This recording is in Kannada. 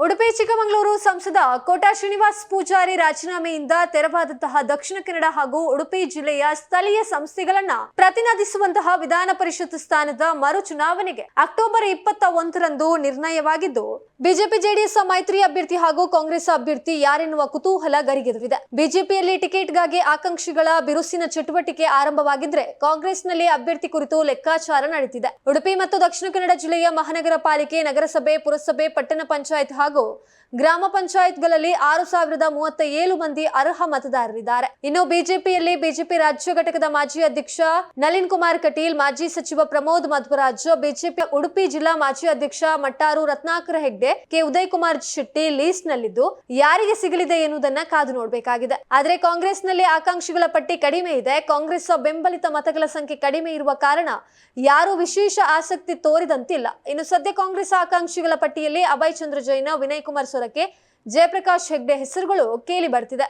ಉಡುಪಿ ಚಿಕ್ಕಮಗಳೂರು ಸಂಸದ ಕೋಟಾ ಶ್ರೀನಿವಾಸ್ ಪೂಜಾರಿ ರಾಜೀನಾಮೆಯಿಂದ ತೆರವಾದಂತಹ ದಕ್ಷಿಣ ಕನ್ನಡ ಹಾಗೂ ಉಡುಪಿ ಜಿಲ್ಲೆಯ ಸ್ಥಳೀಯ ಸಂಸ್ಥೆಗಳನ್ನ ಪ್ರತಿನಿಧಿಸುವಂತಹ ವಿಧಾನ ಪರಿಷತ್ ಸ್ಥಾನದ ಮರು ಚುನಾವಣೆಗೆ ಅಕ್ಟೋಬರ್ ಇಪ್ಪತ್ತ ಒಂದರಂದು ನಿರ್ಣಯವಾಗಿದ್ದು, ಬಿಜೆಪಿ ಜೆಡಿಎಸ್ ಮೈತ್ರಿ ಅಭ್ಯರ್ಥಿ ಹಾಗೂ ಕಾಂಗ್ರೆಸ್ ಅಭ್ಯರ್ಥಿ ಯಾರೆನ್ನುವ ಕುತೂಹಲ ಗರಿಗೆದರಿದೆ. ಬಿಜೆಪಿಯಲ್ಲಿ ಟಿಕೆಟ್ಗಾಗಿ ಆಕಾಂಕ್ಷಿಗಳ ಬಿರುಸಿನ ಚಟುವಟಿಕೆ ಆರಂಭವಾಗಿದ್ರೆ ಕಾಂಗ್ರೆಸ್ನಲ್ಲಿ ಅಭ್ಯರ್ಥಿ ಕುರಿತು ಲೆಕ್ಕಾಚಾರ ನಡೆದಿದೆ. ಉಡುಪಿ ಮತ್ತು ದಕ್ಷಿಣ ಕನ್ನಡ ಜಿಲ್ಲೆಯ ಮಹಾನಗರ ಪಾಲಿಕೆ, ನಗರಸಭೆ, ಪುರಸಭೆ, ಪಟ್ಟಣ ಪಂಚಾಯತ್ ಹಾಗೂ ಗ್ರಾಮ ಪಂಚಾಯತ್ಗಳಲ್ಲಿ ಆರು ಸಾವಿರದ ಮೂವತ್ತ ಏಳು ಮಂದಿ ಅರ್ಹ ಮತದಾರರಿದ್ದಾರೆ. ಇನ್ನು ಬಿಜೆಪಿಯಲ್ಲಿ ಬಿಜೆಪಿ ರಾಜ್ಯ ಘಟಕದ ಮಾಜಿ ಅಧ್ಯಕ್ಷ ನಳಿನ್ ಕುಮಾರ್ ಕಟೀಲ್, ಮಾಜಿ ಸಚಿವ ಪ್ರಮೋದ್ ಮಧ್ವರಾಜ್, ಬಿಜೆಪಿ ಉಡುಪಿ ಜಿಲ್ಲಾ ಮಾಜಿ ಅಧ್ಯಕ್ಷ ಮಟ್ಟಾರು ರತ್ನಾಕರ ಹೆಗ್ಡೆ, ಕೆ. ಉದಯ್ ಕುಮಾರ್ ಶೆಟ್ಟಿ ಲೀಸ್ಟ್ ನಲ್ಲಿದ್ದು ಯಾರಿಗೆ ಸಿಗಲಿದೆ ಎನ್ನುವುದನ್ನ ಕಾದು ನೋಡಬೇಕಾಗಿದೆ. ಆದರೆ ಕಾಂಗ್ರೆಸ್ನಲ್ಲಿ ಆಕಾಂಕ್ಷಿಗಳ ಪಟ್ಟಿ ಕಡಿಮೆ ಇದೆ. ಕಾಂಗ್ರೆಸ್ ಬೆಂಬಲಿತ ಮತಗಳ ಸಂಖ್ಯೆ ಕಡಿಮೆ ಇರುವ ಕಾರಣ ಯಾರೂ ವಿಶೇಷ ಆಸಕ್ತಿ ತೋರಿದಂತಿಲ್ಲ. ಇನ್ನು ಸದ್ಯ ಕಾಂಗ್ರೆಸ್ ಆಕಾಂಕ್ಷಿಗಳ ಪಟ್ಟಿಯಲ್ಲಿ ಅಭಯ್ ಚಂದ್ರ ಜೈನ, ವಿನಯ್ ಕುಮಾರ್ ಸೊರಕೆ ಜಯಪ್ರಕಾಶ್ ಹೆಗ್ಡೆ ಹೆಸರುಗಳು ಕೇಳಿ ಬರ್ತಿದೆ.